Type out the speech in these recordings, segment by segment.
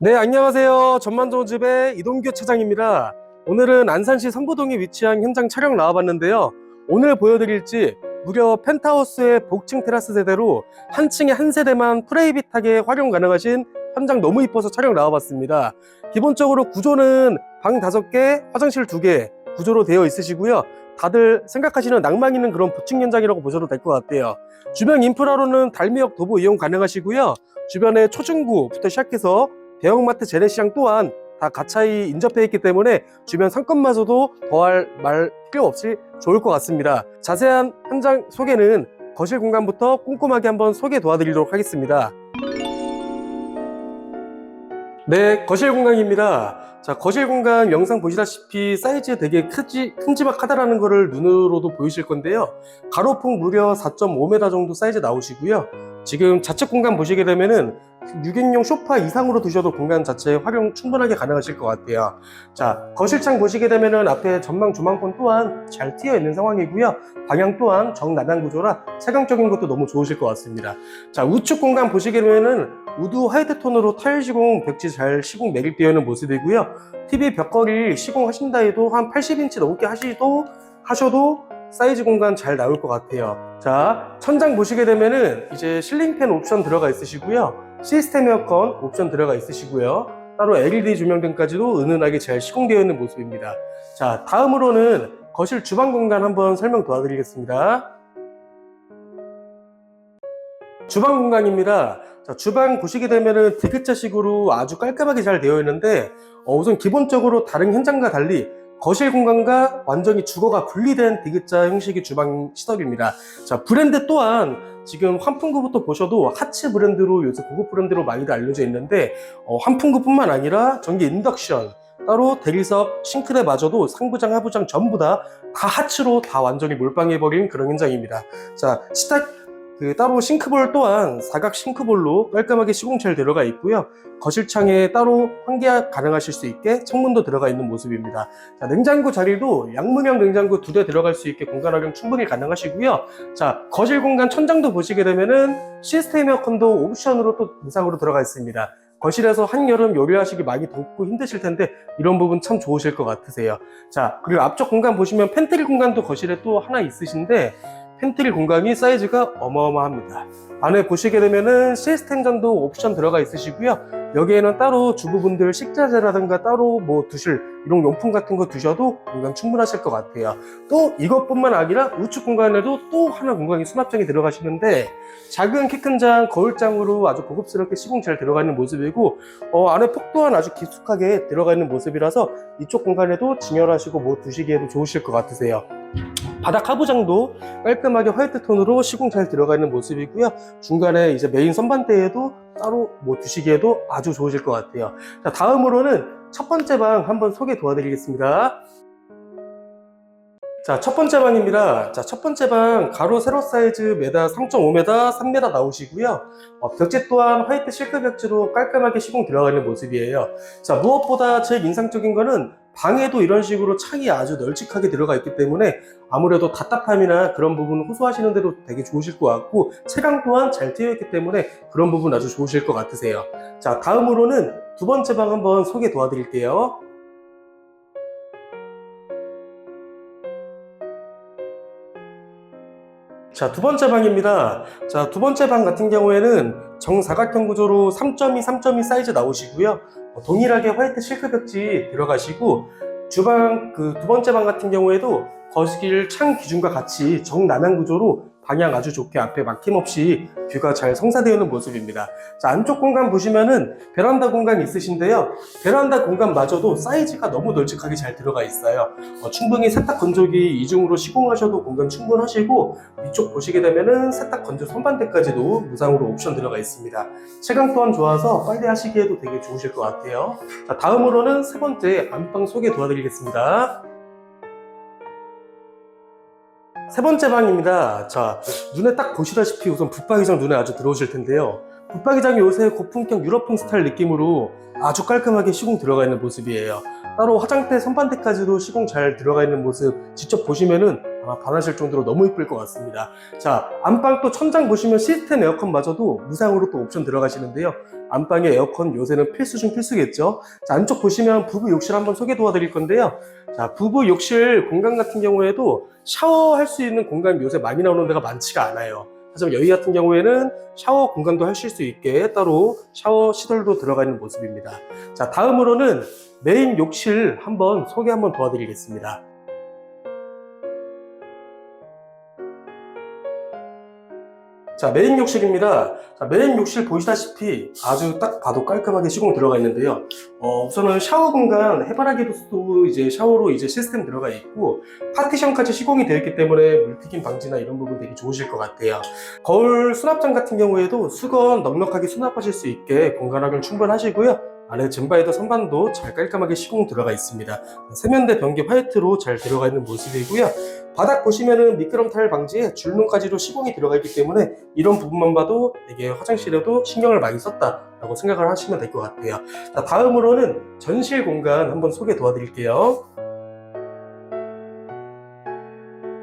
네, 안녕하세요. 전만종 집의 이동규 차장입니다. 오늘은 안산시 선부동에 위치한 현장 촬영 나와봤는데요. 오늘 보여드릴 집 무려 펜트하우스의 복층 테라스 세대로 한 층에 한 세대만 프라이빗하게 활용 가능하신 현장 너무 이뻐서 촬영 나와봤습니다. 기본적으로 구조는 방 5개, 화장실 2개 구조로 되어 있으시고요. 다들 생각하시는 낭만 있는 그런 복층 현장이라고 보셔도 될 것 같아요. 주변 인프라로는 달미역 도보 이용 가능하시고요. 주변에 초중고부터 시작해서 대형마트 재래시장 또한 다 가차이 인접해 있기 때문에 주변 상권마저도 더할 말 필요 없이 좋을 것 같습니다. 자세한 현장 소개는 거실 공간부터 꼼꼼하게 한번 소개 도와드리도록 하겠습니다. 네, 거실 공간입니다. 자, 거실 공간 영상 보시다시피 사이즈 되게 크지, 큼지막하다라는 것을 눈으로도 보이실 건데요. 가로폭 무려 4.5m 정도 사이즈 나오시고요. 지금 좌측 공간 보시게 되면은 6인용 소파 이상으로 두셔도 공간 자체 활용 충분하게 가능하실 것 같아요. 자, 거실창 보시게 되면은 앞에 전망 조망권 또한 잘 트여 있는 상황이고요. 방향 또한 정나단 구조라 체감적인 것도 너무 좋으실 것 같습니다. 자, 우측 공간 보시게 되면은 우드 화이트 톤으로 타일 시공 벽지 잘 시공 매립되어 있는 모습이고요. TV 벽걸이 시공하신다 해도 한 80인치 넘게 하시도 하셔도 사이즈 공간 잘 나올 것 같아요. 자, 천장 보시게 되면은 이제 실링팬 옵션 들어가 있으시고요. 시스템 에어컨 옵션 들어가 있으시고요. 따로 LED 조명 등까지도 은은하게 잘 시공되어 있는 모습입니다. 자, 다음으로는 거실 주방 공간 한번 설명 도와드리겠습니다. 주방 공간입니다. 자, 주방 보시게 되면은 디귿자식으로 아주 깔끔하게 잘 되어 있는데 어, 우선 기본적으로 다른 현장과 달리 거실 공간과 완전히 주거가 분리된 디귿자 형식의 주방 시설입니다. 자, 브랜드 또한 지금 환풍구부터 보셔도 하츠 브랜드로 요새 고급 브랜드로 많이들 알려져 있는데 어, 환풍구뿐만 아니라 전기 인덕션 따로 대리석 싱크대마저도 상부장 하부장 전부 다 다 하츠로 다 완전히 몰빵해버린 그런 현장입니다. 자, 시작 그 따로 싱크볼 또한 사각 싱크볼로 깔끔하게 시공 잘 들어가 있고요. 거실창에 따로 환기 가능하실 수 있게 창문도 들어가 있는 모습입니다. 자, 냉장고 자리도 양문형 냉장고 두 대 들어갈 수 있게 공간 활용 충분히 가능하시고요. 자, 거실 공간 천장도 보시게 되면은 시스템 에어컨도 옵션으로 또 무상으로 들어가 있습니다. 거실에서 한여름 요리하시기 많이 덥고 힘드실 텐데 이런 부분 참 좋으실 것 같으세요. 자, 그리고 앞쪽 공간 보시면 팬트리 공간도 거실에 또 하나 있으신데 팬트리 공간이 사이즈가 어마어마합니다. 안에 보시게 되면은 시스템 전도 옵션 들어가 있으시고요. 여기에는 따로 주부분들 식자재라든가 따로 뭐 두실 이런 용품 같은 거 두셔도 공간 충분하실 것 같아요. 또 이것뿐만 아니라 우측 공간에도 또 하나 공간이 수납장이 들어가시는데 작은 키 큰 장, 거울장으로 아주 고급스럽게 시공 잘 들어가 있는 모습이고 어, 안에 폭 또한 아주 깊숙하게 들어가 있는 모습이라서 이쪽 공간에도 진열하시고 뭐 두시기에도 좋으실 것 같으세요. 바닥 하부장도 깔끔하게 화이트 톤으로 시공 잘 들어가 있는 모습이고요. 중간에 이제 메인 선반대에도 따로 뭐 두시기에도 아주 좋으실 것 같아요. 자, 다음으로는 첫 번째 방 한번 소개 도와드리겠습니다. 자, 첫 번째 방입니다. 자, 첫 번째 방 가로 세로 사이즈 메다 3.5m, 3m 나오시고요. 어, 벽지 또한 화이트 실크 벽지로 깔끔하게 시공 들어가 있는 모습이에요. 자, 무엇보다 제일 인상적인 거는 방에도 이런 식으로 창이 아주 널찍하게 들어가 있기 때문에 아무래도 답답함이나 그런 부분 호소하시는 대로 되게 좋으실 것 같고 채광 또한 잘 트여 있기 때문에 그런 부분 아주 좋으실 것 같으세요. 자, 다음으로는 두 번째 방 한번 소개 도와드릴게요. 자, 두 번째 방입니다. 자, 두 번째 방 같은 경우에는 정사각형 구조로 3.2, 3.2 사이즈 나오시고요. 어, 동일하게 화이트 실크 벽지 들어가시고 주방 그 두 번째 방 같은 경우에도 거실 창 기준과 같이 정남향 구조로 방향 아주 좋게 앞에 막힘없이 뷰가 잘 성사되어 있는 모습입니다. 자, 안쪽 공간 보시면은 베란다 공간 있으신데요. 베란다 공간마저도 사이즈가 너무 널찍하게 잘 들어가 있어요. 어, 충분히 세탁 건조기 이중으로 시공하셔도 공간 충분하시고 위쪽 보시게 되면은 세탁 건조 선반대까지도 무상으로 옵션 들어가 있습니다. 체감 또한 좋아서 빨래 하시기에도 되게 좋으실 것 같아요. 자, 다음으로는 세 번째 안방 소개 도와드리겠습니다. 세 번째 방입니다. 자, 눈에 딱 보시다시피 우선 붙박이장 눈에 아주 들어오실 텐데요. 붙박이장이 요새 고품격 유럽풍 스타일 느낌으로 아주 깔끔하게 시공 들어가 있는 모습이에요. 따로 화장대 선반대까지도 시공 잘 들어가 있는 모습 직접 보시면은 아마 반하실 정도로 너무 이쁠 것 같습니다. 자, 안방 또 천장 보시면 시스템 에어컨마저도 무상으로 또 옵션 들어가시는데요. 안방에 에어컨 요새는 필수 중 필수겠죠. 자, 안쪽 보시면 부부 욕실 한번 소개 도와드릴 건데요. 자, 부부 욕실 공간 같은 경우에도 샤워할 수 있는 공간 요새 많이 나오는 데가 많지가 않아요. 하지만 여기 같은 경우에는 샤워 공간도 하실 수 있게 따로 샤워 시설도 들어가 있는 모습입니다. 자, 다음으로는 메인 욕실 한번 소개 한번 도와드리겠습니다. 자, 메인 욕실입니다. 자, 메인 욕실 보시다시피 아주 딱 봐도 깔끔하게 시공 들어가 있는데요. 어, 우선은 샤워 공간, 해바라기도 이제 샤워로 이제 시스템 들어가 있고, 파티션까지 시공이 되어 있기 때문에 물튀김 방지나 이런 부분 되게 좋으실 것 같아요. 거울 수납장 같은 경우에도 수건 넉넉하게 수납하실 수 있게 공간 활용 충분하시고요. 안에 젠바이더 선반도 잘 깔끔하게 시공 들어가 있습니다. 세면대 변기 화이트로 잘 들어가 있는 모습이고요. 바닥 보시면은 미끄럼 타일 방지에 줄눈까지도 시공이 들어가 있기 때문에 이런 부분만 봐도 되게 화장실에도 신경을 많이 썼다라고 생각을 하시면 될 것 같아요. 자, 다음으로는 전실 공간 한번 소개 도와드릴게요.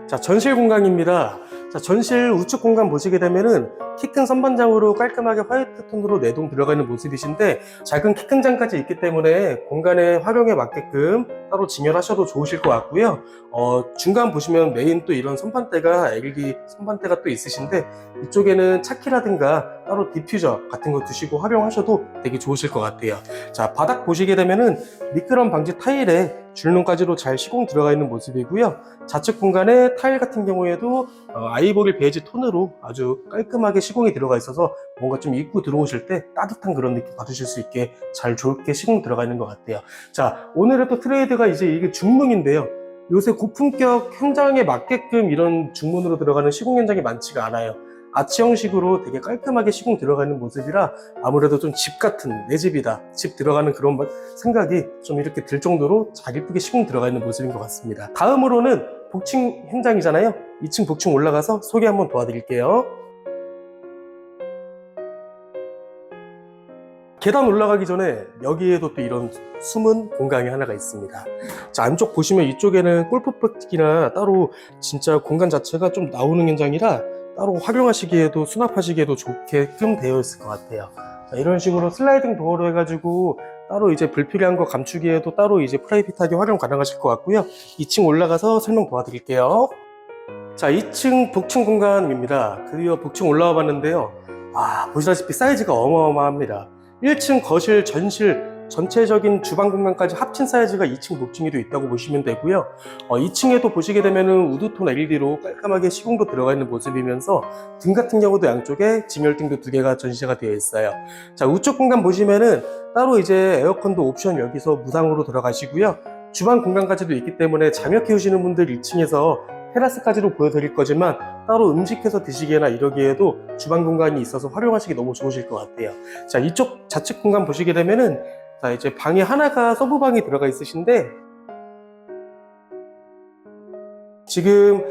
자, 전실 공간입니다. 자, 전실 우측 공간 보시게 되면은 키 큰 선반장으로 깔끔하게 화이트 톤으로 내동 들어가 있는 모습이신데 작은 키 큰 장까지 있기 때문에 공간의 활용에 맞게끔 따로 진열하셔도 좋으실 것 같고요. 어, 중간 보시면 메인 또 이런 선반대가 LED 선반대가 또 있으신데 이쪽에는 차키라든가 따로 디퓨저 같은 거 두시고 활용하셔도 되게 좋으실 것 같아요. 자, 바닥 보시게 되면은 미끄럼 방지 타일에 줄눈까지도 잘 시공 들어가 있는 모습이고요. 좌측 공간에 타일 같은 경우에도 어, 아이보리 베이지 톤으로 아주 깔끔하게 시공이 들어가 있어서 뭔가 좀 입고 들어오실 때 따뜻한 그런 느낌 받으실 수 있게 잘 좋게 시공 들어가 있는 것 같아요. 자, 오늘의 또 트레이드가 이제 이게 중문인데요. 요새 고품격 현장에 맞게끔 이런 중문으로 들어가는 시공 현장이 많지가 않아요. 아치 형식으로 되게 깔끔하게 시공 들어가는 모습이라 아무래도 좀 집 같은 내 집이다 집 들어가는 그런 생각이 좀 이렇게 들 정도로 잘 이쁘게 시공 들어가 있는 모습인 것 같습니다. 다음으로는 복층 현장이잖아요. 2층 복층 올라가서 소개 한번 도와드릴게요. 계단 올라가기 전에 여기에도 또 이런 숨은 공간이 하나가 있습니다. 자, 안쪽 보시면 이쪽에는 골프백이나 따로 진짜 공간 자체가 좀 나오는 현장이라 따로 활용하시기에도 수납하시기에도 좋게끔 되어 있을 것 같아요. 자, 이런 식으로 슬라이딩 도어로 해가지고 따로 이제 불필요한 거 감추기에도 따로 이제 프라이빗하게 활용 가능하실 것 같고요. 2층 올라가서 설명 도와드릴게요. 자, 2층 복층 공간입니다. 드디어 복층 올라와 봤는데요. 아, 보시다시피 사이즈가 어마어마합니다. 1층 거실, 전실, 전체적인 주방 공간까지 합친 사이즈가 2층 복층에도 있다고 보시면 되고요. 어, 2층에도 보시게 되면은 우드톤 LED로 깔끔하게 시공도 들어가 있는 모습이면서 등 같은 경우도 양쪽에 지멸등도 두 개가 전시가 되어 있어요. 자, 우측 공간 보시면은 따로 이제 에어컨도 옵션 여기서 무상으로 들어가시고요. 주방 공간까지도 있기 때문에 자녀 키우시는 분들 1층에서 테라스까지도 보여드릴 거지만 따로 음식해서 드시기나 이러기에도 주방 공간이 있어서 활용하시기 너무 좋으실 것 같아요. 자, 이쪽 좌측 공간 보시게 되면은 자, 이제 방이 하나가 서브방이 들어가 있으신데 지금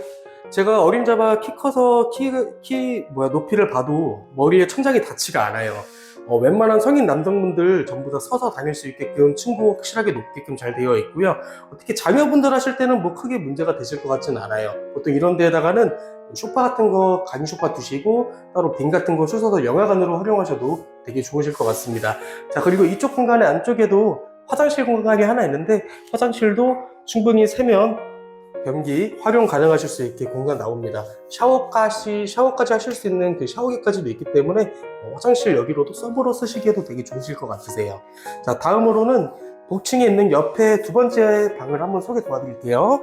제가 어림잡아 키 커서 키, 키 뭐야 높이를 봐도 머리에 천장이 닿지가 않아요. 어, 웬만한 성인 남성분들 전부 다 서서 다닐 수 있게끔 층고 확실하게 높게끔 잘 되어 있고요. 어떻게 자녀분들 하실 때는 뭐 크게 문제가 되실 것 같지는 않아요. 보통 이런 데에다가는 소파 같은 거 간이 소파 두시고 따로 빈 같은 거 쑤셔서 영화관으로 활용하셔도 되게 좋으실 것 같습니다. 자 그리고 이쪽 공간의 안쪽에도 화장실 공간이 하나 있는데 화장실도 충분히 세면 변기 활용 가능하실 수 있게 공간 나옵니다. 샤워까지 샤워까지 하실 수 있는 그 샤워기까지도 있기 때문에 어, 화장실 여기로도 서브로 쓰시기에도 되게 좋으실 것 같으세요. 자 다음으로는 복층에 있는 옆에 두 번째 방을 한번 소개 도와드릴게요.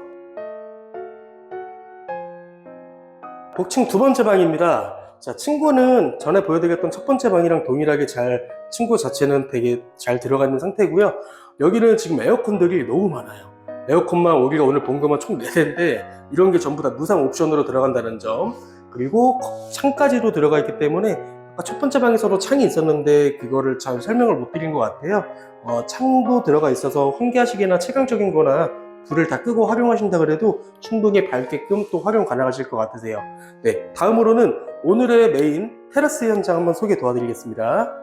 복층 두 번째 방입니다. 자, 층고는 전에 보여드렸던 첫 번째 방이랑 동일하게 잘, 층고 자체는 되게 잘 들어가 있는 상태고요. 여기는 지금 에어컨들이 너무 많아요. 에어컨만 우리가 오늘 본 것만 총 4대인데 이런 게 전부 다 무상 옵션으로 들어간다는 점 그리고 창까지도 들어가 있기 때문에 아까 첫 번째 방에서도 창이 있었는데 그거를 잘 설명을 못 드린 것 같아요. 어, 창도 들어가 있어서 환기하시기나 체감적인 거나 불을 다 끄고 활용하신다 그래도 충분히 밝게끔 또 활용 가능하실 것 같으세요. 네, 다음으로는 오늘의 메인 테라스 현장 한번 소개 도와드리겠습니다.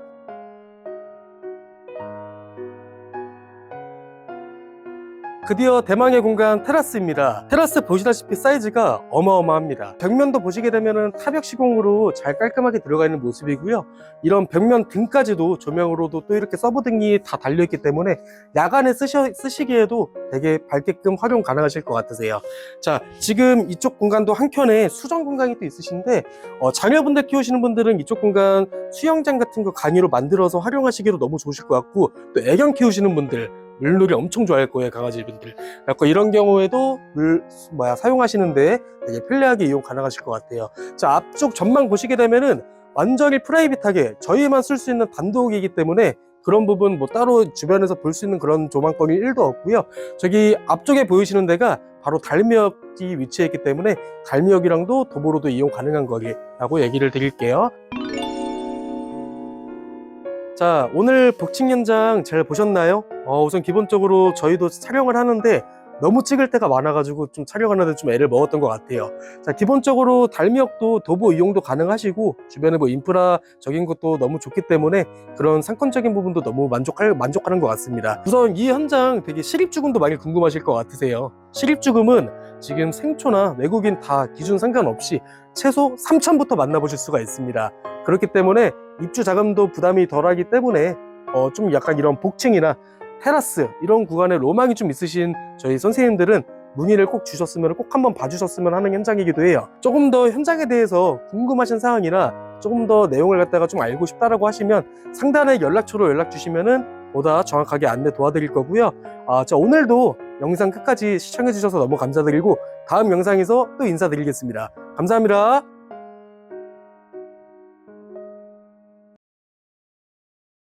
드디어 대망의 공간 테라스입니다. 테라스 보시다시피 사이즈가 어마어마합니다. 벽면도 보시게 되면 타벽 시공으로 잘 깔끔하게 들어가 있는 모습이고요. 이런 벽면 등까지도 조명으로도 또 이렇게 서브 등이 다 달려있기 때문에 야간에 쓰셔, 쓰시기에도 되게 밝게끔 활용 가능하실 것 같으세요. 자, 지금 이쪽 공간도 한켠에 수정 공간이 또 있으신데 어, 자녀분들 키우시는 분들은 이쪽 공간 수영장 같은 거 간이로 만들어서 활용하시기도 너무 좋으실 것 같고 또 애견 키우시는 분들 물놀이 엄청 좋아할 거예요 강아지분들. 그래서 이런 경우에도 물 뭐야 사용하시는데 되게 편리하게 이용 가능하실 것 같아요. 자 앞쪽 전망 보시게 되면은 완전히 프라이빗하게 저희만 쓸 수 있는 단독이기 때문에 그런 부분 뭐 따로 주변에서 볼 수 있는 그런 조망거리 1도 없고요. 저기 앞쪽에 보이시는 데가 바로 달미역이 위치해 있기 때문에 달미역이랑도 도보로도 이용 가능한 거라고 얘기를 드릴게요 자 오늘 복층 현장 잘 보셨나요? 어, 우선 기본적으로 저희도 촬영을 하는데 너무 찍을 때가 많아가지고 좀 촬영하는데 좀 애를 먹었던 것 같아요. 자 기본적으로 달미역도 도보 이용도 가능하시고 주변에 뭐 인프라적인 것도 너무 좋기 때문에 그런 상권적인 부분도 너무 만족할 만족하는 것 같습니다. 우선 이 현장 되게 실입주금도 많이 궁금하실 것 같으세요. 실입주금은 지금 생초나 외국인 다 기준 상관없이 최소 3천부터 만나보실 수가 있습니다. 그렇기 때문에 입주 자금도 부담이 덜하기 때문에 어, 좀 약간 이런 복층이나 테라스 이런 구간에 로망이 좀 있으신 저희 선생님들은 문의를 꼭 주셨으면 꼭 한번 봐주셨으면 하는 현장이기도 해요. 조금 더 현장에 대해서 궁금하신 사항이나 조금 더 내용을 갖다가 좀 알고 싶다라고 하시면 상단에 연락처로 연락 주시면은 보다 정확하게 안내 도와드릴 거고요. 아, 자 오늘도 영상 끝까지 시청해 주셔서 너무 감사드리고 다음 영상에서 또 인사드리겠습니다. 감사합니다.